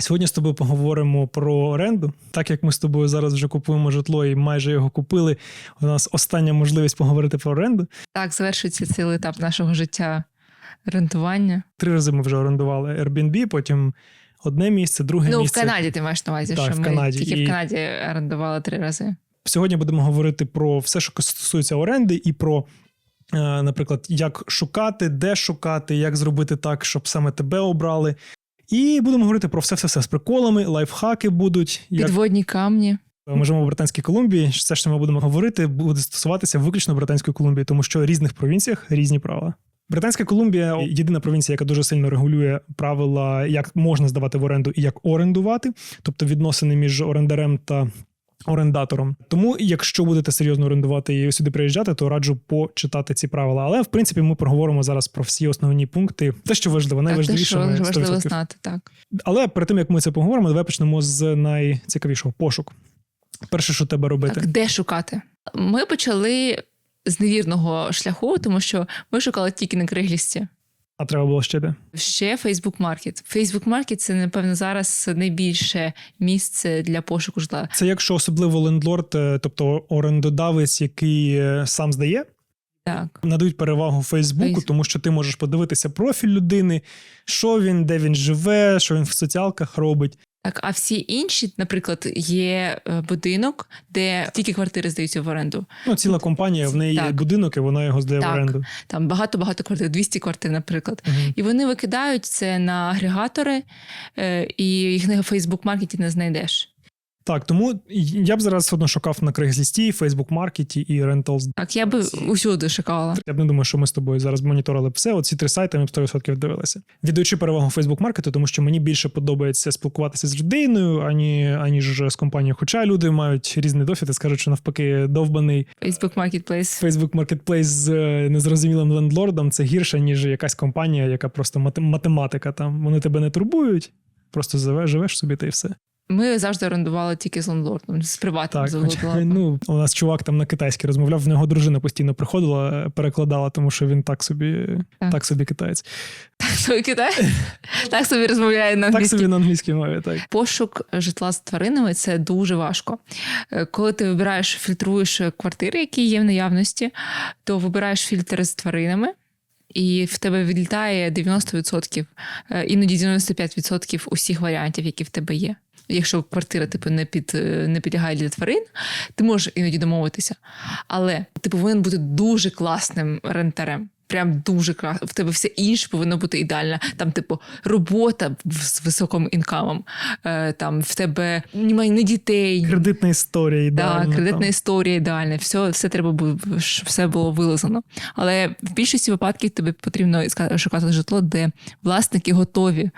Сьогодні з тобою поговоримо про оренду. Так як ми з тобою зараз вже купуємо житло і майже його купили. У нас остання можливість поговорити про оренду. Так, завершується цілий етап нашого життя рентування. Три рази ми вже орендували Airbnb, потім одне місце, друге ну, місце. в Канаді ти маєш на увазі, Так, що в ми Канаді. тільки І- в Канаді орендували три рази. Сьогодні будемо говорити про все, що стосується оренди, і про, е, наприклад, як шукати, де шукати, як зробити так, щоб саме тебе обрали. І будемо говорити про все-все-все з приколами, лайфхаки будуть. Як Підводні камні. ми живемо в Британській Колумбії. Все, що ми будемо говорити, буде стосуватися виключно Британської Колумбії, тому що в різних провінціях різні правила. Британська Колумбія єдина провінція, яка дуже сильно регулює правила, як можна здавати в оренду і як орендувати, тобто відносини між орендарем та орендатором. Тому, якщо будете серйозно орендувати і сюди приїжджати, то раджу почитати ці правила. Але в принципі ми проговоримо зараз про всі основні пункти. Те, що важливо, Так, найважливіше. що важливо знати, так. Але перед тим як ми це поговоримо, давай почнемо з найцікавішого пошук. Перше, що треба робити. Так, де шукати? Ми почали з невірного шляху, тому що ми шукали тільки на Криглісті. А треба було ще де. Ще Facebook Market. Facebook Market – це, напевно, зараз найбільше місце для пошуку житла. Це якщо особливо лендлорд, е, тобто орендодавець, який е, сам здає, Так. надають перевагу Фейсбуку, Фейс- тому що ти можеш подивитися профіль людини, що він, де він живе, що він в соціалках робить. Так, а всі інші, наприклад, є е, будинок, де тільки квартири здаються в оренду. Ну, ціла компанія, в неї є будинок, і вона його здає Так. в оренду. Там багато-багато квартир, 200 квартир, наприклад. Угу. І вони викидають це на агрегатори, е, і їх на Фейсбук-маркеті не знайдеш. Так, тому я б зараз одно шукав на Craigslist, Facebook Market і Rentals. Так, я би усюди шукала. Я б не думаю, що ми з тобою зараз моніторили все. Оці три сайти ми б 100% дивилися. Віддаючи перевагу Facebook маркету, тому що мені більше подобається спілкуватися з людиною, ані аніж з компанією. Хоча люди мають різний досвід і скажуть, що навпаки, довбаний Facebook Marketplace. Facebook Marketplace з е, незрозумілим лендлордом це гірше, ніж якась компанія, яка просто мате- математика. Там вони тебе не турбують. Просто живеш, живеш собі та й все. Ми завжди орендували тільки з лондлордом, з приватним Так, з лондлордом. ну у нас чувак там на китайській розмовляв. В нього дружина постійно приходила, е, перекладала, тому що він так собі, Так. так собі китаєць. Так собі кидає. Так собі розмовляє на Так собі на англійській мові. Так Пошук житла з тваринами це дуже важко. Е, Коли ти вибираєш, фільтруєш квартири, які є в наявності, то вибираєш фільтр з тваринами. І в тебе відлітає 90%, е, іноді 95% усіх варіантів, які в тебе є. Якщо квартира типу не під е, не підлягає для тварин, ти можеш іноді домовитися. Але ти повинен бути дуже класним рентарем. Прям дуже класно. В тебе все інше повинно бути ідеально. Там, типу, робота з високим інкамом. Е, там в тебе немає не дітей, кредитна історія ідеальна. Да, кредитна там. історія ідеальна, все, все треба було, щоб все було вилазано. Але в більшості випадків тобі потрібно шукати житло, де власники готові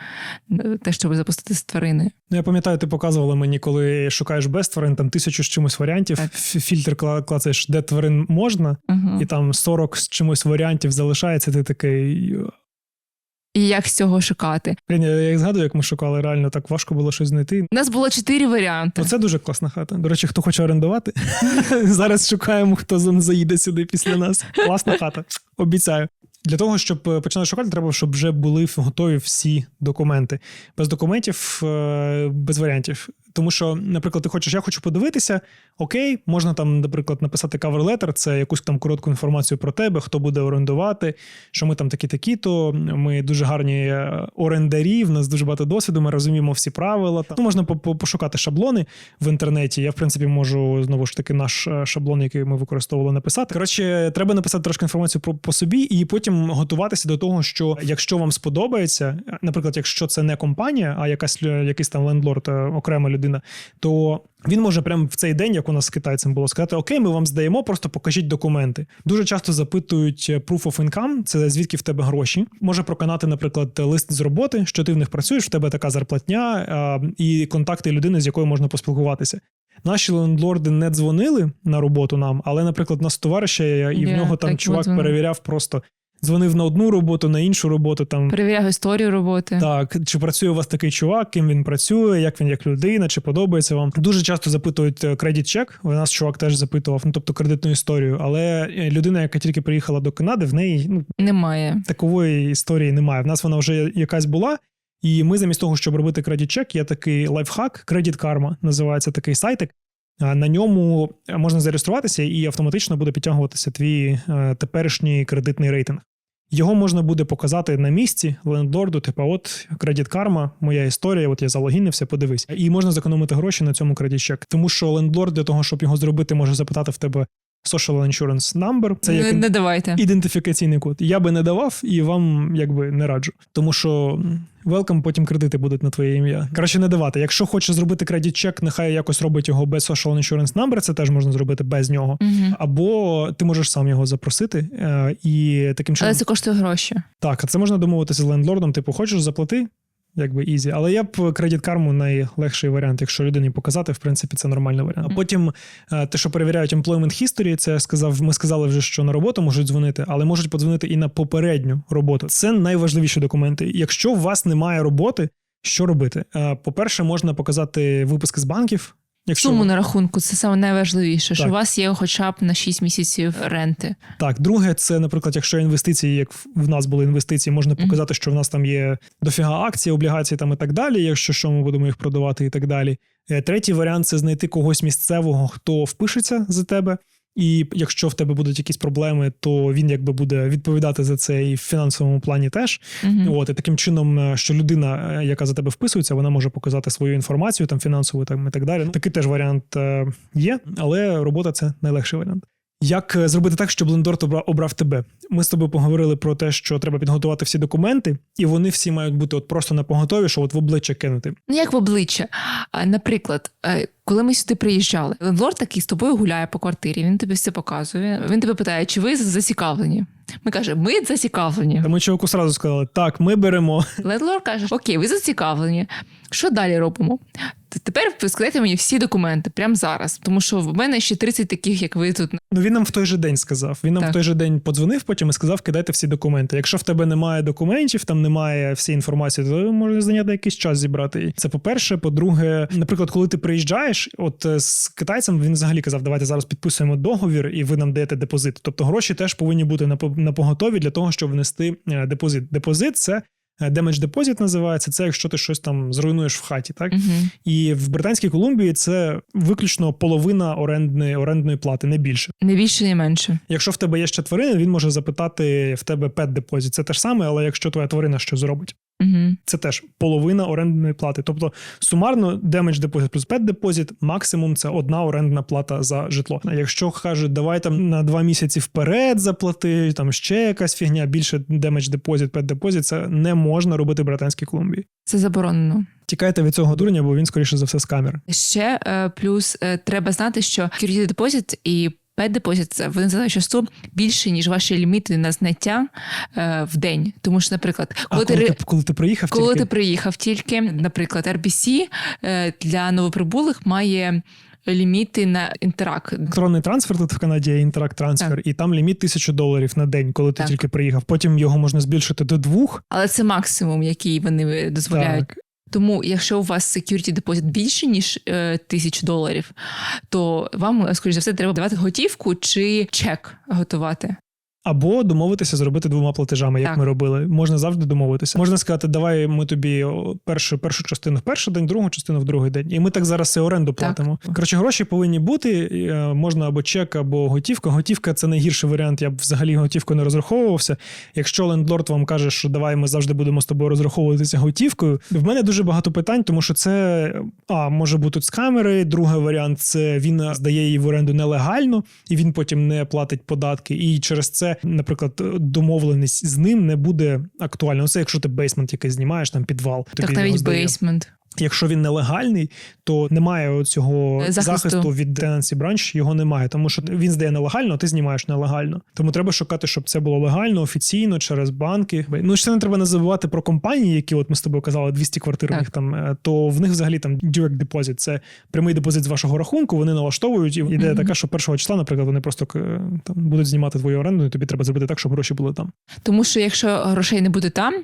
е, те, щоб запустити з твариною. Ну, я пам'ятаю, ти показувала мені, коли шукаєш без тварин, там тисячу з чимось варіантів. Так. Фільтр кла- клацаєш, де тварин можна, Угу. і там 40 з чимось варіантів залишається. Ти такий. І як з цього шукати? Блін, я як згадую, як ми шукали, реально так важко було щось знайти. У нас було чотири варіанти. Оце дуже класна хата. До речі, хто хоче орендувати, зараз шукаємо, хто заїде сюди після нас. Класна хата. Обіцяю. Для того, щоб е, починати шукати, треба, щоб вже були готові всі документи. Без документів, е, без варіантів. Тому що, наприклад, ти хочеш, я хочу подивитися, окей, можна там, наприклад, написати letter, це якусь там коротку інформацію про тебе, хто буде орендувати, що ми там такі-такі, то ми дуже гарні е, орендарі, в нас дуже багато досвіду, ми розуміємо всі правила. Ну, можна по- по- пошукати шаблони в інтернеті. Я, в принципі, можу знову ж таки наш е, шаблон, який ми використовували, написати. Коротше, треба написати трошки інформацію про по собі, і потім готуватися до того, що якщо вам сподобається, наприклад, якщо це не компанія, а якась якийсь там лендлорд, окрема людина, то він може прямо в цей день, як у нас з китайцем було, сказати: Окей, ми вам здаємо, просто покажіть документи. Дуже часто запитують е, proof of income, це звідки в тебе гроші. Може проканати, наприклад, лист з роботи, що ти в них працюєш, в тебе така зарплатня і контакти людини, з якою можна поспілкуватися. Наші лендлорди не дзвонили на роботу нам, але, наприклад, у нас товариша, і в нього там чувак перевіряв просто. Дзвонив на одну роботу, на іншу роботу. Там Перевіряв історію роботи. так, чи працює у вас такий чувак, ким він працює, як він як людина, чи подобається вам. Дуже часто запитують е, кредит чек. У нас чувак теж запитував, ну тобто кредитну історію. Але е, людина, яка тільки приїхала до Канади, в неї ну Немає. такової історії немає. В нас вона вже якась була. І ми замість того, щоб робити кредит-чек, є такий лайфхак, Credit Karma називається такий сайтик. На ньому можна зареєструватися і автоматично буде підтягуватися твій е, теперішній кредитний рейтинг. Його можна буде показати на місці лендлорду, типу, от Credit Karma, моя історія, от я залогінився, подивись. І можна зекономити гроші на цьому кредит-чек. Тому що лендлорд для того, щоб його зробити, може запитати в тебе social insurance number. Це як не давайте. ідентифікаційний код. Я би не давав і вам якби не раджу. Тому що м, welcome, потім кредити будуть на твоє ім'я. Краще не давати. Якщо хочеш зробити кредит чек, нехай якось робить його без social insurance number, це теж можна зробити без нього. Угу. Або ти можеш сам його запросити, е, і таким чином Але це коштує гроші. так, а це можна домовитися з лендлордом. Типу, хочеш заплати, якби ізі. Але я б кредит карму найлегший варіант, якщо людині показати, в принципі, це нормальний варіант. А потім е, те, що перевіряють employment history, це я сказав. Ми сказали вже, що на роботу можуть дзвонити, але можуть подзвонити і на попередню роботу. Це найважливіші документи. Якщо у вас немає роботи, що робити? Е, По-перше, можна показати виписки з банків. Якщо Суму на рахунку це саме найважливіше, що у вас є хоча б на 6 місяців ренти. Так, друге, це, наприклад, якщо інвестиції, як в- нас були інвестиції, можна показати, що в нас там є дофіга акцій, облігацій там і так далі. Якщо що, ми будемо їх продавати і так далі. Е, Третій варіант це знайти когось місцевого, хто впишеться за тебе. І якщо в тебе будуть якісь проблеми, то він якби буде відповідати за це і в фінансовому плані теж. Угу. От і таким чином, е, що людина, е, яка за тебе вписується, вона може показати свою інформацію, там фінансову там і так далі. Ну, Такий теж варіант е, є, але робота це найлегший варіант. Як зробити так, щоб Лендорт обрав, тебе? Ми з тобою поговорили про те, що треба підготувати всі документи, і вони всі мають бути от просто на поготові, що от в обличчя кинути. Ну, як в обличчя. Наприклад, коли ми сюди приїжджали, лендлорд такий з тобою гуляє по квартирі, він тобі все показує. Він тебе питає, чи ви зацікавлені? Ми кажемо, ми зацікавлені. Та ми чоловіку сразу сказали: так, ми беремо. Лендлорд каже: Окей, ви зацікавлені. Що далі робимо? Тепер складайте мені всі документи прямо зараз, тому що в мене ще 30 таких, як ви тут. Ну він нам в той же день сказав. Він нам Так. в той же день подзвонив, потім і сказав, кидайте всі документи. Якщо в тебе немає документів, там немає всієї інформації, то може зайняти якийсь час зібрати. Це по-перше. По-друге, наприклад, коли ти приїжджаєш, от е, з китайцем він взагалі казав, давайте зараз підписуємо договір, і ви нам даєте депозит. Тобто гроші теж повинні бути на по- на поготові для того, щоб внести е, депозит. Депозит це. Damage депозит називається це, якщо ти щось там зруйнуєш в хаті, так Угу. і в Британській Колумбії це виключно половина орендної орендної плати, не більше. Не більше, не менше. Якщо в тебе є ще тварина, він може запитати в тебе пет депозит. Це те ж саме, але якщо твоя тварина що зробить, Угу. це теж половина орендної плати. Тобто сумарно damage депозит плюс пет депозит, максимум це одна орендна плата за житло. А якщо кажуть, давай там на два місяці вперед заплати, там ще якась фігня, більше damage депозит, пет депозит, це не можна робити в Британській Колумбії. Це заборонено. Тікайте від цього дурня, бо він скоріше за все з камер. Ще е, плюс е, треба знати, що security депозит і Pet депозит це вони зачасту більше, ніж ваші ліміти на зняття е, в день. Тому що, наприклад, коли а коли ти, коли ти приїхав, Коли тільки... ти приїхав тільки, наприклад, RBC е, для новоприбулих має ліміти на інтерак. електронний трансфер тут в Канаді є інтеракт трансфер, і там ліміт тисячу доларів на день, коли ти Так. тільки приїхав. Потім його можна збільшити до двох. Але це максимум, який вони дозволяють. Так. Тому, якщо у вас security депозит більше ніж е, доларів, то вам, скоріш за все, треба давати готівку чи чек готувати. Або домовитися зробити двома платежами, як Так. ми робили. Можна завжди домовитися. Можна сказати, давай ми тобі першу першу частину в перший день, другу частину в другий день. І ми так зараз і оренду Так. платимо. Коротше, гроші повинні бути. е, Можна або чек, або готівка. Готівка це найгірший варіант. Я б взагалі готівку не розраховувався. Якщо лендлорд вам каже, що давай ми завжди будемо з тобою розраховуватися готівкою. В мене дуже багато питань, тому що це а може бути з камери. Другий варіант це він здає її в оренду нелегально, і він потім не платить податки. І через це, наприклад, домовленість з ним не буде актуальна. Ну, Це якщо ти бейсмент якийсь знімаєш, там підвал. Так тобі навіть бейсмент. Якщо він нелегальний, то немає цього Захисту. захисту, від Tenancy Branch, його немає, тому що він здає нелегально, а ти знімаєш нелегально. Тому треба шукати, щоб це було легально, офіційно, через банки. Ну ще не треба не забувати про компанії, які от ми з тобою казали, 200 квартир у них там, е, то в них взагалі там direct deposit, це прямий депозит з вашого рахунку. Вони налаштовують. І ідея Мгм. така, що першого числа, наприклад, вони просто е, там будуть знімати твою оренду, і тобі треба зробити так, щоб гроші були там. Тому що якщо грошей не буде там,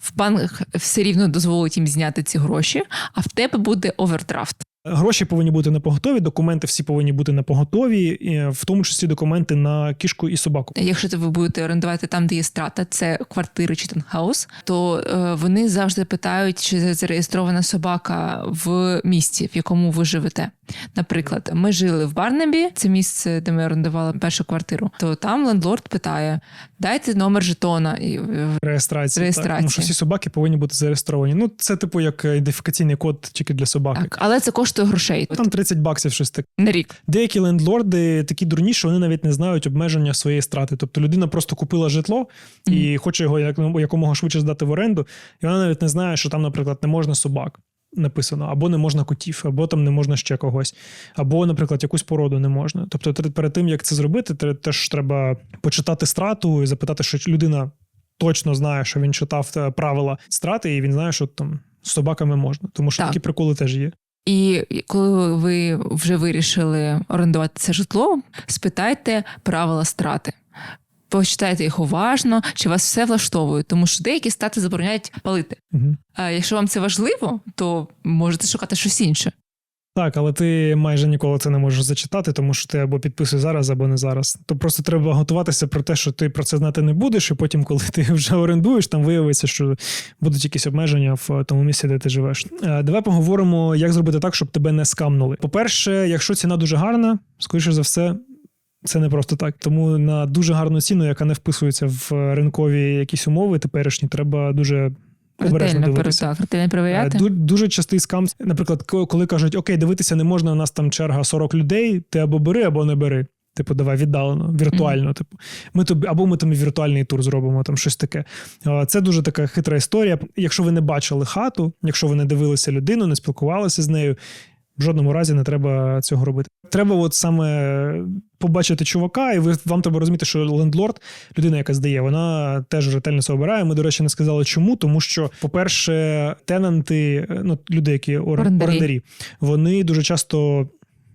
в банк все рівно дозволить їм зняти ці гроші, а в тебе буде овердрафт. Гроші повинні бути на поготові, документи всі повинні бути на поготові, в тому числі документи на кішку і собаку. Якщо ви будете орендувати там, де є страта, це квартири чи тенхаус, то е, вони завжди питають, чи зареєстрована собака в місті, в якому ви живете. Наприклад, ми жили в Барнабі, це місце, де ми орендували першу квартиру. То там лендлорд питає: дайте номер жетона. І Реєстрація. Реєстрація. Так, тому що всі собаки повинні бути зареєстровані. Ну, це типу як ідентифікаційний код тільки для собаки. так, але це коштує грошей Там 30 баксів щось таке. на рік. Деякі лендлорди такі дурні, що вони навіть не знають обмеження своєї страти. Тобто людина просто купила житло і хоче його як- якомога швидше здати в оренду, і вона навіть не знає, що там, наприклад, не можна собак. Написано, або не можна котів, або там не можна ще когось, або, наприклад, якусь породу не можна. Тобто, перед тим як це зробити, теж треба почитати страту і запитати, що людина точно знає, що він читав е, правила страти, і він знає, що там з собаками можна. Тому що Так. такі приколи теж є. І коли ви вже вирішили орендувати це житло, спитайте правила страти. Почитайте їх уважно, чи вас все влаштовує, тому що деякі стати забороняють палити. Угу. А якщо вам це важливо, то можете шукати щось інше. Так, але ти майже ніколи це не можеш зачитати, тому що ти або підписуй зараз, або не зараз. То просто треба готуватися про те, що ти про це знати не будеш, і потім, коли ти вже орендуєш, там виявиться, що будуть якісь обмеження в тому місці, де ти живеш. Е, Давай поговоримо, як зробити так, щоб тебе не скамнули. По-перше, якщо ціна дуже гарна, скоріше за все. Це не просто так. Тому на дуже гарну ціну, яка не вписується в ринкові якісь умови теперішні, треба дуже обережно дивитися. перевіряти. Е, Дуже частий скам. Наприклад, коли кажуть, окей, дивитися не можна, у нас там черга 40 людей, ти або бери, або не бери. Типу, давай віддалено, віртуально. Типу, ми тобі, або ми там віртуальний тур зробимо, там щось таке. Е, Це дуже така хитра історія. Якщо ви не бачили хату, якщо ви не дивилися людину, не спілкувалися з нею. В жодному разі не треба цього робити. Треба, от саме побачити чувака, і ви вам треба розуміти, що лендлорд, людина, яка здає, вона теж ретельно це обирає. Ми, до речі, не сказали, чому, тому що, по-перше, тенанти, ну люди, які ор- Орендарі. орендарі, вони дуже часто.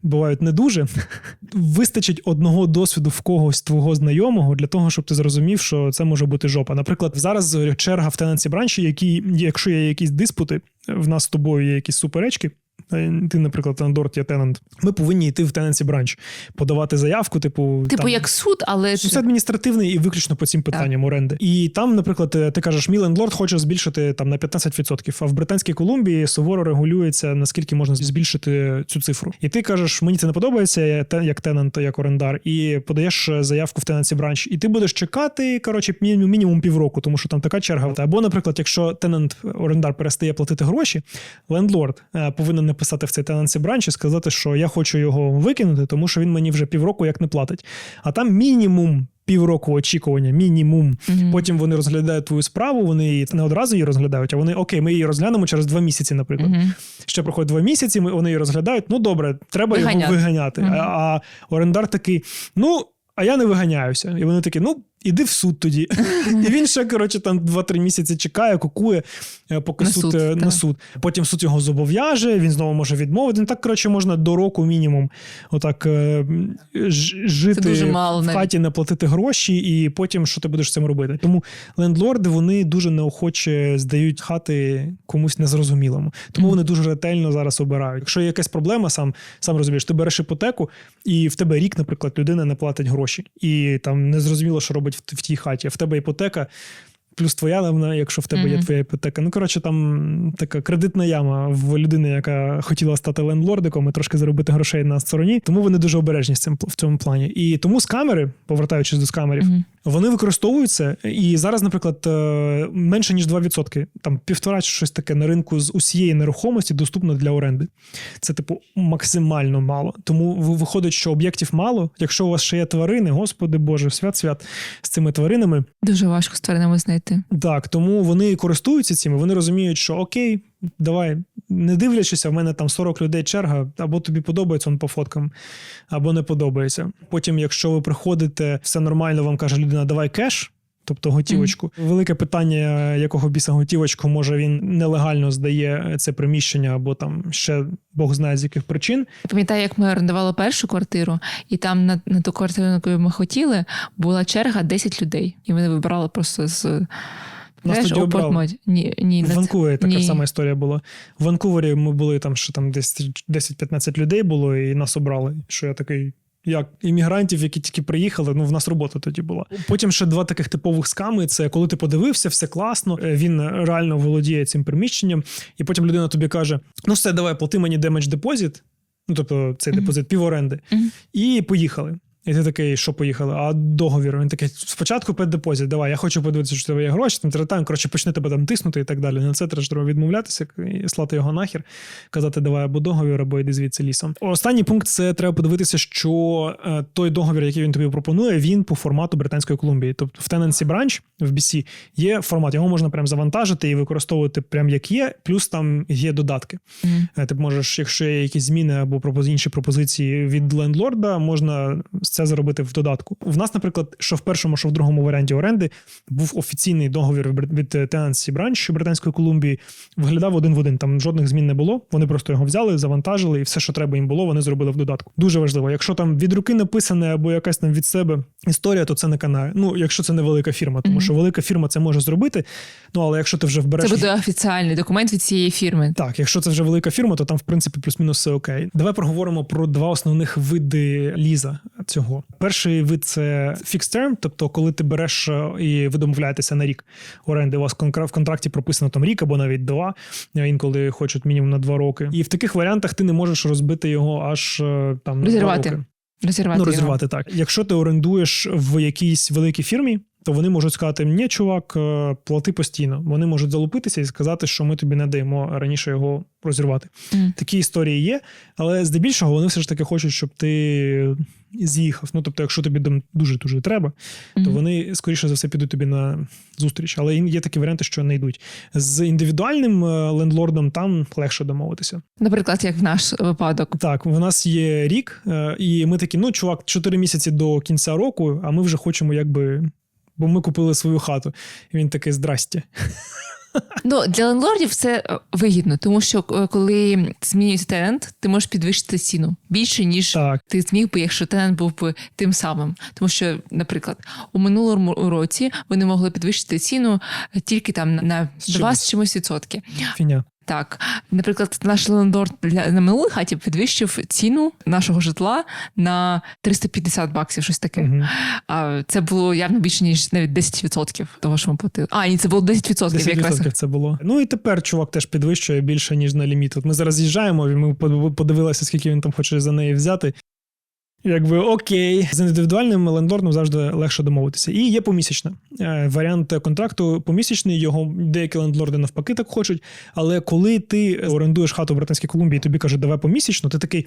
Бувають не дуже. Вистачить одного досвіду в когось твого знайомого для того, щоб ти зрозумів, що це може бути жопа. Наприклад, зараз черга в тенанці бранчі, які, якщо є якісь диспути, в нас з тобою є якісь суперечки. Е, Ти, наприклад, Андорт, я тенант. Ми повинні йти в тенанці бранч, подавати заявку, типу, Типу, там, як суд, але Ну, Це адміністративний і виключно по цим питанням оренди. І там, наприклад, е, ти кажеш, мій лендлорд хоче збільшити там на 15%, а в Британській Колумбії суворо регулюється, наскільки можна збільшити цю цифру. І ти кажеш, мені це не подобається, я як тенант, як орендар, і подаєш е, заявку в тенанці бранч. І ти будеш чекати, коротше, мінімум, півроку, тому що там така черга. Або, наприклад, якщо тенант орендар перестає платити гроші, лендлорд повинен написати в цей тенанці бранч і сказати, що я хочу його викинути, тому що він мені вже півроку як не платить. А там мінімум. Півроку очікування, мінімум. Мгм. Потім вони розглядають твою справу. Вони її не одразу її розглядають, а вони окей, ми її розглянемо через два місяці, наприклад. Мгм. Ще проходить два місяці. Ми вони її розглядають. Ну добре, треба Виганяти. його виганяти. Мгм. А, а орендар такий: ну. А я не виганяюся. І вони такі, ну, іди в суд тоді. І він ще, коротше, там 2-3 місяці чекає, кукує, е, поки На суд, суд, е, на так. суд. Потім суд його зобов'яже, він знову може відмовити. Ну, так, коротше, можна до року мінімум отак е, жити мало в хаті, не платити гроші, і потім що ти будеш з цим робити. Тому лендлорди вони дуже неохоче здають хати комусь незрозумілому. Тому вони дуже ретельно зараз обирають. Якщо є якась проблема, сам сам розумієш, ти береш іпотеку, і в тебе рік, наприклад, людина не платить гроші, і там незрозуміло, що робить в, в тій хаті. В тебе іпотека. Плюс твоя левна, якщо в тебе є твоя іпотека. Ну, коротше, там така кредитна яма в людини, яка хотіла стати лендлордиком і трошки заробити грошей на стороні. Тому вони дуже обережні з цим в цьому плані. І тому з камери, повертаючись до скамерів, Мгм. Вони використовуються. І зараз, наприклад, е, менше ніж 2%, там півтора чи щось таке на ринку з усієї нерухомості доступно для оренди. Це, типу, максимально мало. Тому ви- виходить, що об'єктів мало. Якщо у вас ще є тварини, господи Боже, свят-свят з цими тваринами. Дуже важко з тваринами знайти. Так, тому вони користуються цим, і вони розуміють, що окей, давай, не дивлячись, в мене там 40 людей черга, або тобі подобається он по фоткам, або не подобається. Потім, якщо ви приходите, все нормально, вам каже людина, давай кеш. Тобто готівочку. Велике питання, якого біса готівочку, може він нелегально здає це приміщення, або там ще Бог знає з яких причин. Я пам'ятаю, як ми орендували першу квартиру, і там на, на ту квартиру, на яку ми хотіли, була черга 10 людей. І вони вибирали просто з Нас Знаєш, тоді у обрали. Ні, ні, В Ванкувері така Ні. сама історія була. В Ванкувері ми були там, що там десь 10-15 людей було, і нас обрали. Що я такий. Як іммігрантів, які тільки приїхали, ну в нас робота тоді була. Потім ще два таких типових сками: це коли ти подивився, все класно, е, він реально володіє цим приміщенням, і потім людина тобі каже: Ну, все, давай, плати мені демедж депозит, ну тобто цей депозит піворенди, Мгм. і поїхали. І ти такий, що поїхали? А договір? Він такий, спочатку педдепозит, давай, я хочу подивитися, що в тебе є гроші, там третам, коротше, почне тебе там тиснути і так далі. На це треба відмовлятися і слати його нахер, казати, давай або договір, або йди звідси лісом. Останній пункт це треба подивитися, що е, той договір, який він тобі пропонує, він по формату Британської Колумбії. Тобто в Tenancy Branch в BC є формат, його можна прям завантажити і використовувати прям як є, плюс там є додатки. Е, Ти можеш, якщо є якісь зміни або інші пропозиції від лендлорда, можна це зробити в додатку. В нас, наприклад, що в першому, що в другому варіанті оренди був офіційний договір від Tenancy Branch Британської Колумбії. Виглядав один в один. Там жодних змін не було. Вони просто його взяли, завантажили, і все, що треба їм було, вони зробили в додатку. Дуже важливо. Якщо там від руки написане або якась там від себе історія, то це не канає. Ну, якщо це не велика фірма, тому Мгм. що велика фірма це може зробити. Ну але якщо ти вже вбереш Це буде офіціальний документ від цієї фірми. так, якщо це вже велика фірма, то там, в принципі, плюс-мінус все окей. Давай проговоримо про два основних види ліза цього. Перший вид це fixed term, тобто, коли ти береш е, і ви домовляєтеся на рік оренди. У вас в контракті прописано там рік або навіть два. е, Інколи хочуть мінімум на два роки. І в таких варіантах ти не можеш розбити його аж е, там на Розірвати. два роки. Розірвати. Ну, його. так. Якщо ти орендуєш в якійсь великій фірмі, то вони можуть сказати: ні, чувак, е, плати постійно. Вони можуть залупитися і сказати, що ми тобі не даємо раніше його розірвати. Мгм. Такі історії є, але здебільшого вони все ж таки хочуть, щоб ти з'їхав. Ну тобто, якщо тобі дуже дуже треба, то вони скоріше за все підуть тобі на зустріч. Але є такі варіанти, що не йдуть. З індивідуальним е, лендлордом там легше домовитися. Наприклад, як в наш випадок. Так, в нас є рік, е, і ми такі: ну, чувак, 4 місяці до кінця року, а ми вже хочемо, якби. Бо ми купили свою хату. І він такий: здрасте. Ну для лендлордів це е, вигідно, тому що е, коли змінюється тенант, ти можеш підвищити ціну більше ніж Так, ти зміг би, якщо тенант був би тим самим. Тому що, наприклад, у минулому році вони могли підвищити ціну тільки там на З 2 чимось. з чимось відсотки. фіня. Так, наприклад, наш лендор для на минулій хаті підвищив ціну нашого житла на 350 баксів, щось таке. Угу. А це було явно більше ніж навіть 10% того, що ми платили. А, ні, це було 10%, 10% якраз. це було. Ну і тепер чувак теж підвищує більше, ніж на ліміт. От ми зараз з'їжджаємо, і ми подивилися, скільки він там хоче за неї взяти. Якби окей, з індивідуальним лендлордом завжди легше домовитися. І є помісячна. Е, Варіант контракту помісячний, його деякі лендлорди навпаки так хочуть. Але коли ти орендуєш хату в Британській Колумбії, тобі кажуть, давай помісячно, ти такий.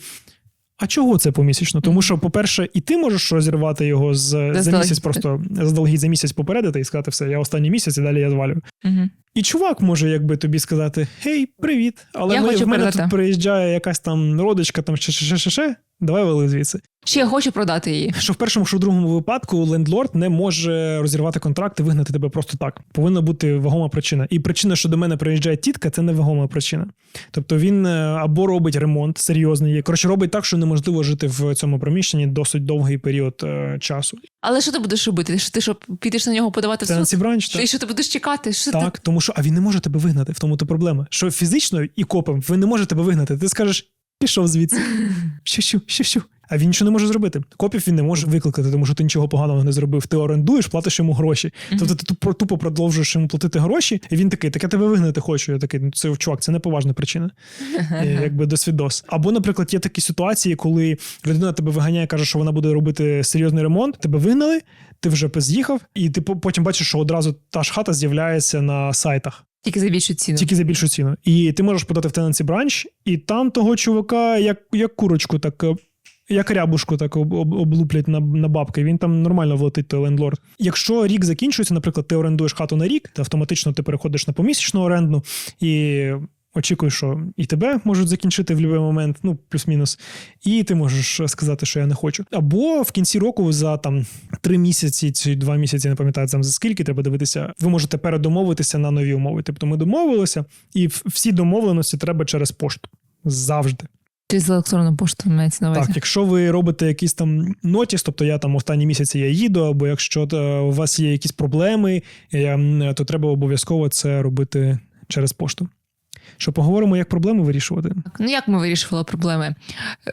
А чого це помісячно? Тому що, по-перше, і ти можеш розірвати його з, за місяць, просто заздалегідь за місяць попередити і сказати, все, я останній місяць і далі я звалю. Угу. І чувак може якби тобі сказати: Гей, привіт! Але Я ми, хочу в мене передати. тут приїжджає якась там родичка, там ще ще ще, ще. Давай вели звідси. Ще я хочу продати її. Що в першому, що в другому випадку лендлорд не може розірвати контракт і вигнати тебе просто так. Повинна бути вагома причина. І причина, що до мене приїжджає тітка, це не вагома причина. Тобто він е, або робить ремонт серйозний, коротше, робить так, що неможливо жити в цьому приміщенні досить довгий період е, часу. Але що ти будеш робити? Що ти що підеш на нього подавати в суд? бранч, Що, і що ти будеш чекати? Що ти... Так, тому що а він не може тебе вигнати, в тому то проблема. Що фізично і копом ви не можете тебе вигнати. Ти скажеш, пішов звідси. Що, що, що, що. А він нічого не може зробити. Копів він не може викликати, тому що ти нічого поганого не зробив. Ти орендуєш, платиш йому гроші. Тобто ти тупо, тупо продовжуєш йому платити гроші, і він такий, так я тебе вигнати хочу. Я такий, ну це чувак, це не поважна причина. Е, Якби досвідос. Або, наприклад, є такі ситуації, коли людина тебе виганяє, каже, що вона буде робити серйозний ремонт, тебе вигнали, ти вже з'їхав, і ти по- потім бачиш, що одразу та ж хата з'являється на сайтах. Тільки за більшу ціну. Тільки за більшу ціну. І ти можеш подати в Tenancy Branch, і там того чувака, як, як курочку, так. Як рябушку так об, об, облуплять на, на бабки, він там нормально влетить той лендлорд. Якщо рік закінчується, наприклад, ти орендуєш хату на рік, то автоматично ти переходиш на помісячну оренду і очікуєш, що і тебе можуть закінчити в будь-який момент, ну плюс-мінус, і ти можеш сказати, що я не хочу. Або в кінці року за там три місяці чи два місяці, не пам'ятаю там за скільки треба дивитися. Ви можете передомовитися на нові умови. Тобто ми домовилися, і всі домовленості треба через пошту завжди. Через електронну пошту мається на увазі. Так, якщо ви робите якийсь там нотіс, тобто я там останні місяці я їду, або якщо е, у вас є якісь проблеми, е, то треба обов'язково це робити через пошту. Що поговоримо, як проблеми вирішувати. Ну як ми вирішували проблеми?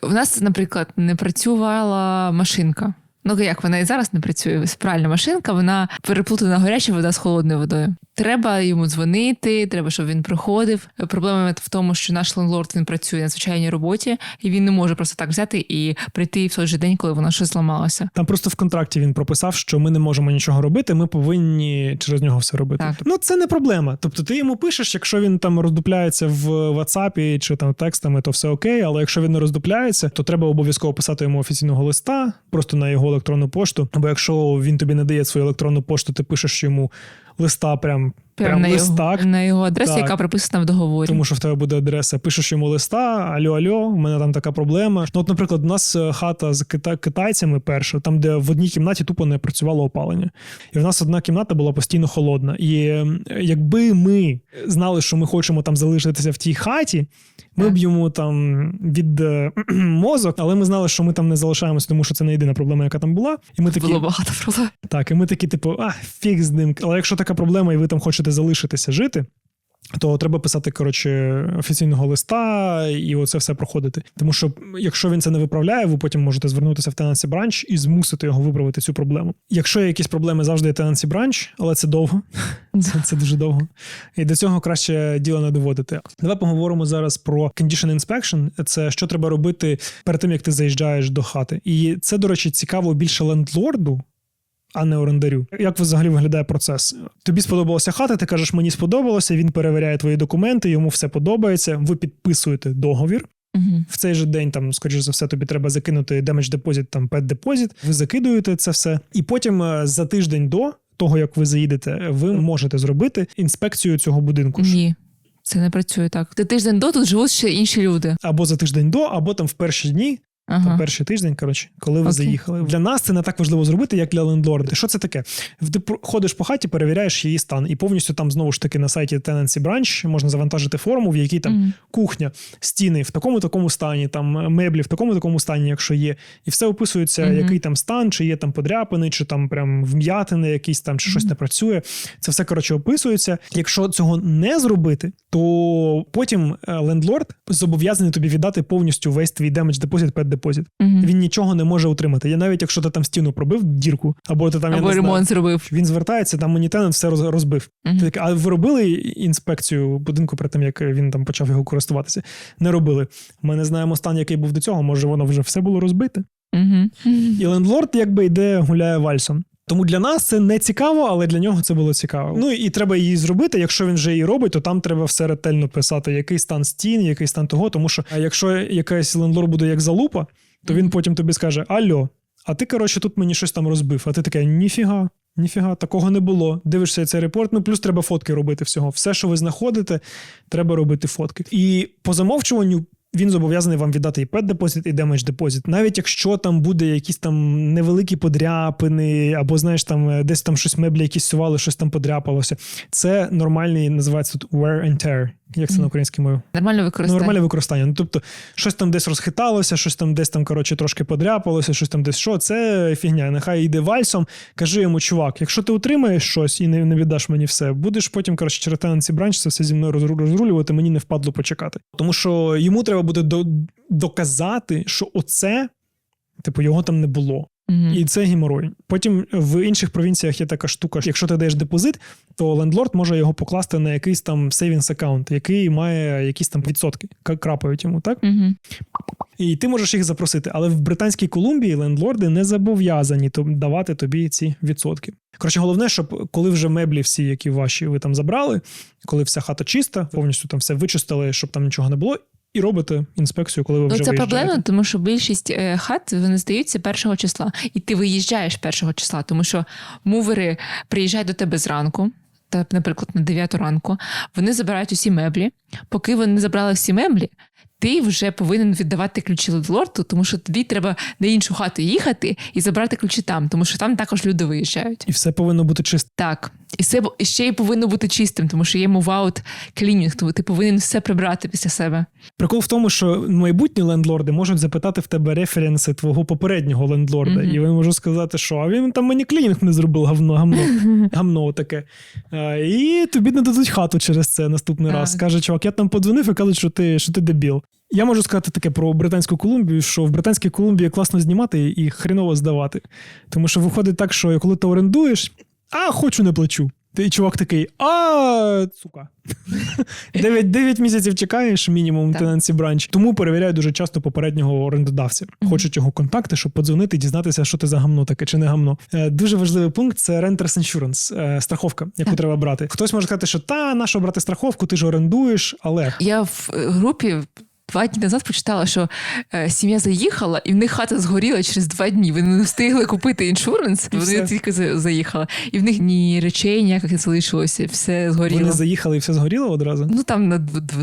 У нас, наприклад, не працювала машинка. Ну як вона і зараз не працює. Пральна машинка, вона переплутана гаряча вода з холодною водою. Треба йому дзвонити, треба, щоб він приходив. Проблема в тому, що наш лендлорд він працює на звичайній роботі, і він не може просто так взяти і прийти в той же день, коли воно щось зламалося. Там просто в контракті він прописав, що ми не можемо нічого робити, ми повинні через нього все робити. Так. Ну це не проблема. Тобто ти йому пишеш, якщо він там роздупляється в WhatsApp чи там текстами, то все окей. Але якщо він не роздупляється, то треба обов'язково писати йому офіційного листа, просто на його електронну пошту. Або якщо він тобі не дає свою електронну пошту, ти пишеш йому листа, прям, прям на, листак. його, на його адресу, Так. яка прописана в договорі. Тому що в тебе буде адреса. Пишеш йому листа, альо, альо, у мене там така проблема. Ну, от, наприклад, у нас е, хата з кита- китайцями перша, там, де в одній кімнаті тупо не працювало опалення. І в нас одна кімната була постійно холодна. І е, якби ми знали, що ми хочемо там залишитися в тій хаті, ми Так. б йому там від е, мозок, але ми знали, що ми там не залишаємося, тому що це не єдина проблема, яка там була. І ми такі, Було багато проблем. так, і ми такі, типу, а, фіг з ним. Але якщо така проблема, і ви там хочете залишитися жити. То треба писати коротше офіційного листа і оце все проходити. Тому що якщо він це не виправляє, ви потім можете звернутися в Tenancy Branch і змусити його виправити цю проблему. Якщо є якісь проблеми, завжди є Tenancy Branch, але це довго. Це, це дуже довго. І до цього краще діло не доводити. Давай поговоримо зараз про condition inspection. Це що треба робити перед тим, як ти заїжджаєш до хати. І це, до речі, цікаво більше лендлорду, а не орендарю. Як взагалі виглядає процес? Тобі сподобалася хата, ти кажеш, мені сподобалося. Він перевіряє твої документи, йому все подобається. Ви підписуєте договір. Угу. В цей же день, там, скоріш за все, тобі треба закинути damage deposit, там pet deposit. Ви закидуєте це все, і потім е, за тиждень до того, як ви заїдете, ви можете зробити інспекцію цього будинку. Ні, це не працює так. Ти тиждень до тут живуть ще інші люди. Або за тиждень до, або там в перші дні, там перший тиждень, коротше, коли ви Окей. заїхали. Для нас це не так важливо зробити, як для лендлорда. Що це таке? Ти ходиш по хаті, перевіряєш її стан, і повністю там знову ж таки на сайті Tenancy Branch можна завантажити форму, в якій там Мгм. кухня, стіни в такому такому стані, там меблі в такому такому стані, якщо є, і все описується, Мгм. який там стан, чи є там подряпини, чи там прям вм'ятини, якісь там, чи щось не працює. Це все коротше описується. Якщо цього не зробити, то потім е, лендлорд зобов'язаний тобі віддати повністю весь твій damage deposit, pet deposit. Угу. Він нічого не може утримати. Я навіть якщо ти там стіну пробив дірку, або ти там я Або не знаю, зробив. він звертається, там монітенент все розбив. Угу. Ти такий, а ви робили інспекцію будинку перед тим, як він там почав його користуватися? Не робили. Ми не знаємо стан, який був до цього. Може, воно вже все було розбите. Угу. І лендлорд якби йде, гуляє вальсом. Тому для нас це не цікаво, але для нього це було цікаво. Ну і треба її зробити. Якщо він вже її робить, то там треба все ретельно писати, який стан стін, який стан того. Тому що якщо якийсь лендлорд буде як залупа, то він потім тобі скаже: Альо, а ти, коротше, тут мені щось там розбив. А ти таке, ніфіга. Ніфіга, такого не було. Дивишся цей репорт. Ну плюс треба фотки робити всього. Все, що ви знаходите, треба робити фотки. І по замовчуванню він зобов'язаний вам віддати і pet депозит, і damage депозит. Навіть якщо там буде якісь там невеликі подряпини, або знаєш, там е, десь там щось меблі якісь сували, щось там подряпалося. Це нормальний називається тут wear and tear. Як це на українській мові? Нормально Ну, використання. нормальне використання. Ну, тобто, щось там десь розхиталося, щось там десь там, коротше, трошки подряпалося, щось там десь що. Це фігня. Нехай йде вальсом. Кажи йому, чувак, якщо ти утримаєш щось і не, не віддаш мені все, будеш потім, коротше, через Tenancy Branch це все зі мною розру- розрулювати, мені не впадло почекати. Тому що йому треба буде до, доказати, що оце, типу, його там не було. Мгм. І це геморой. Потім в інших провінціях є така штука, що якщо ти даєш депозит, то лендлорд може його покласти на якийсь там savings аккаунт, який має якісь там відсотки, крапають йому, так? Мгм. І ти можеш їх запросити. Але в Британській Колумбії лендлорди не зобов'язані давати тобі ці відсотки. Коротше, головне, щоб коли вже меблі всі, які ваші ви там забрали, коли вся хата чиста, повністю там все вичистили, щоб там нічого не було, і робите інспекцію, коли ви Ну, це виїжджаєте. проблема, тому що більшість е, хат вони здаються першого числа, і ти виїжджаєш першого числа, тому що мувери приїжджають до тебе зранку. Та, наприклад, на 9 ранку вони забирають усі меблі. Поки вони забрали всі меблі, ти вже повинен віддавати ключі лендлорду, тому що тобі треба на іншу хату їхати і забрати ключі там, тому що там також люди виїжджають. І все повинно бути чисто. Так, і все ще й повинно бути чистим, тому що є муваут клінінг, тому ти повинен все прибрати після себе. Прикол в тому, що майбутні лендлорди можуть запитати в тебе референси твого попереднього лендлорда, Мгм. і він може сказати, що а він там мені клінінг не зробив гавно, гамно, гамно таке. А, і тобі не дадуть хату через це наступний раз. Каже, чувак, я там подзвонив і кажуть, що ти, що ти дебіл. Я можу сказати таке про Британську Колумбію, що в Британській Колумбії класно знімати і хреново здавати. Тому що виходить так, що коли ти орендуєш, а хочу не плачу. Ти чувак такий, а сука. Дев'ять, дев'ять місяців чекаєш мінімум. Tenancy Branch. Тому перевіряю дуже часто попереднього орендодавця. Хочуть його контакти, щоб подзвонити і дізнатися, що ти за гамно таке чи не гамно. Е, Дуже важливий пункт це Renters Insurance, е, страховка, яку Так. треба брати. Хтось може сказати, що та нащо брати страховку, ти ж орендуєш, але Я в е, групі. Два дні назад прочитала, що е, сім'я заїхала, і в них хата згоріла через два дні. Вони не встигли купити іншуренс, вони все. тільки за- заїхали. І в них ні речей ніяких не залишилося, все згоріло. вони заїхали і все згоріло одразу. Ну там на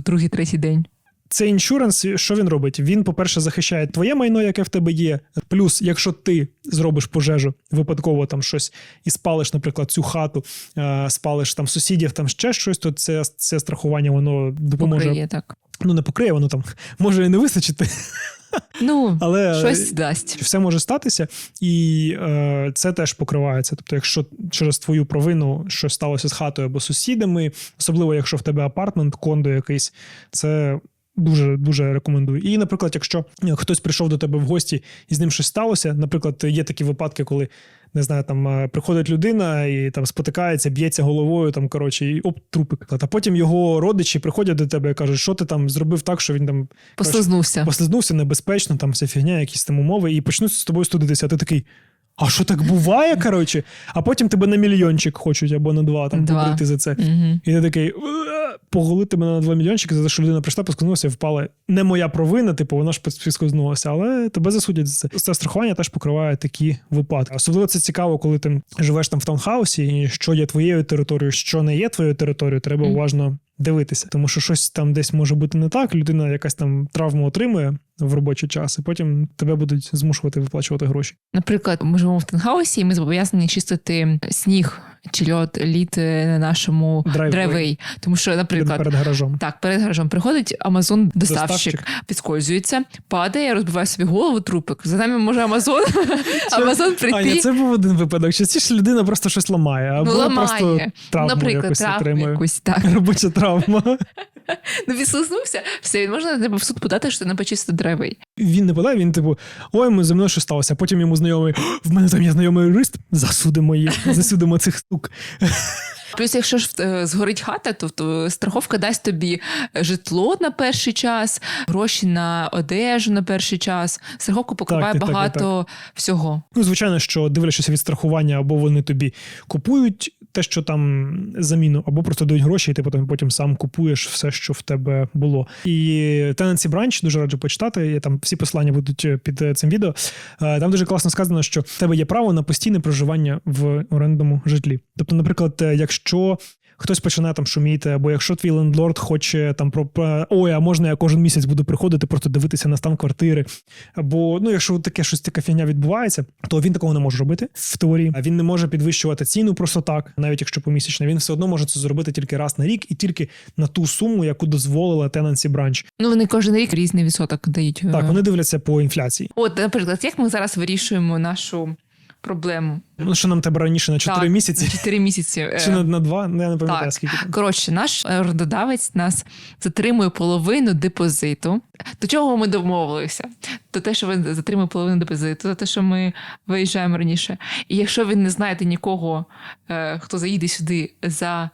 другий, третій день. Цей іншуренс, що він робить? Він, по-перше, захищає твоє майно, яке в тебе є. Плюс, якщо ти зробиш пожежу, випадково там щось і спалиш, наприклад, цю хату, е, спалиш там сусідів, там ще щось, то це, це страхування воно допоможе. Покриє так. Ну, не покриє, воно там може і не вистачити, Ну, але щось дасть. все може статися, і е, це теж покривається. Тобто, якщо через твою провину щось сталося з хатою або сусідами, особливо якщо в тебе апартмент, кондо якийсь, це. Дуже дуже рекомендую. І, наприклад, якщо хтось прийшов до тебе в гості і з ним щось сталося, наприклад, є такі випадки, коли не знаю, там е, приходить людина і там спотикається, б'ється головою, там коротше, і оп, трупик. А потім його родичі приходять до тебе і кажуть, що ти там зробив так, що він там Послизнувся. послизнувся небезпечно, там вся фігня, якісь там умови, і почнуть з тобою студитися. А ти такий. А що так буває, коротше? А потім тебе на мільйончик хочуть або на два там Два. за це. Угу. І ти такий «Е, поголити мене на два мільйончики за те, що людина прийшла, поскользнулася впала. Не моя провина, типу, вона ж поскользнулася, але тебе засудять за це. Це страхування теж покриває такі випадки. Особливо це цікаво, коли ти живеш там в таунхаусі, і що є твоєю територією, що не є твоєю територією, треба уважно дивитися. Тому що щось там десь може бути не так. Людина якась там травму отримує в робочий час, і потім тебе будуть змушувати виплачувати гроші. Наприклад, ми живемо в Тенгаусі, і ми зобов'язані чистити сніг чи льот лід е, на нашому Драйвей. Тому що, наприклад, перед гаражом. Так, перед гаражом приходить Амазон доставщик, Доставщик. підскользується, падає, розбиває собі голову, трупик. За нами може Амазон, Амазон прийти. Аня, це був один випадок. Частіше людина просто щось ламає, або Ну, ламає. просто травму Наприклад, якусь травму отримує. якусь так. Робоча травма. Ну відслизнувся, все, він можна на в суд подати, що ти не почистив драйвей. Він не подає, він типу, ой, ми зі мною що сталося. Потім йому знайомий, в мене там є знайомий юрист, засудимо їх, засудимо цих штук. Плюс, якщо ж е, згорить хата, то, то страховка дасть тобі житло на перший час, гроші на одежу на перший час. Страховка покриває Так, так, так, багато всього. Ну, звичайно, що дивлячись від страхування, або вони тобі купують те, що там заміну, або просто дають гроші, і ти потім, потім сам купуєш все, що в тебе було. І Tenancy Branch дуже раджу почитати. Я там всі посилання будуть під е, цим відео. Е, Там дуже класно сказано, що в тебе є право на постійне проживання в орендному житлі. Тобто, наприклад, е, якщо хтось починає там шуміти, або якщо твій лендлорд хоче там про про- ой, а можна я кожен місяць буду приходити, просто дивитися на стан квартири. Або ну, якщо таке щось така фігня відбувається, то він такого не може робити в теорії. А він не може підвищувати ціну просто так, навіть якщо помісячно. Він все одно може це зробити тільки раз на рік і тільки на ту суму, яку дозволила Tenancy Branch. Ну вони кожен рік різний відсоток дають. Так, Е, вони дивляться по інфляції. От, наприклад, як ми зараз вирішуємо нашу проблему? Ну що нам тебе раніше на 4 Так, місяці На 4 місяці. Е, чи на, на 2? Ну, я не пам'ятаю, так. скільки там. Коротше, наш орендодавець нас затримує половину депозиту. До чого ми домовилися? До те, що він затримує половину депозиту, за те, що ми виїжджаємо раніше. І якщо він не знаєте нікого, е, хто заїде сюди за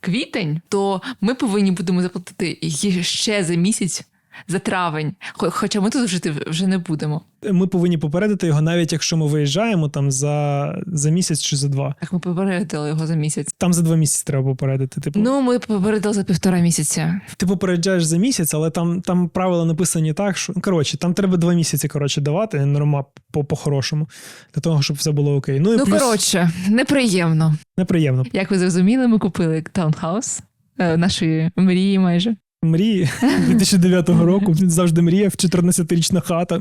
квітень, то ми повинні будемо заплатити ще за місяць. За травень, хоча ми тут жити вже не будемо. Ми повинні попередити його, навіть якщо ми виїжджаємо там за, за місяць чи за два. Так ми попередили його за місяць. Там за два місяці треба попередити. Типу, Ну, ми попередили за півтора місяця. ти попереджаєш за місяць, але там, там правила написані так, що коротше, там треба два місяці коротше, давати норма по- по-хорошому, для того, щоб все було окей. Ну і Ну, плюс коротше, неприємно. неприємно. Як ви зрозуміли, ми купили таунхаус е, нашої мрії майже. Мрії 2009 року. Він завжди мріяв, 14-річна хата.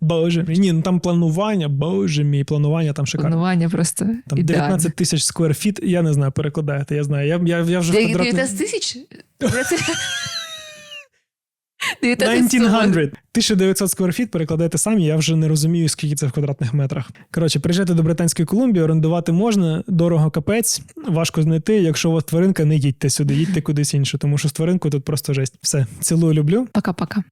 Боже. Ні, ну там планування, боже мій, планування там шикарне. Планування просто Там ідеальне. 19 тисяч скверфіт, я не знаю, перекладаєте, я знаю. Я, я, я вже 19 квадратний... тисяч? 19 1900. 1900 скверфіт перекладайте самі, я вже не розумію, скільки це в квадратних метрах. Коротше, приїжджайте до Британської Колумбії, орендувати можна, дорого капець, важко знайти. Якщо у вас тваринка, не їдьте сюди, їдьте кудись інше, тому що з тваринкою тут просто жесть. Все, цілую, люблю. Пока-пока.